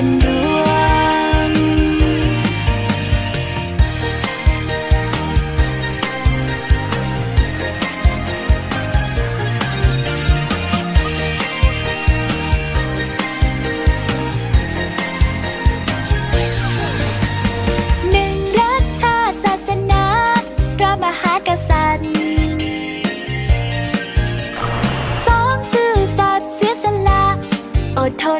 ันดวง หนึ่งรักชาติศาสนาพระมหากษัตริย์สองซื่อสัตเสียสละอดทน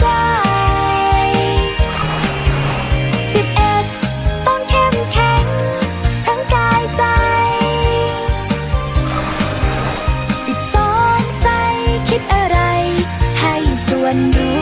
ใจ 11 ต้อเข้มแข็ง ทั้งกายใจ 12 ใจคิดอะไร ให้ส่วนรู้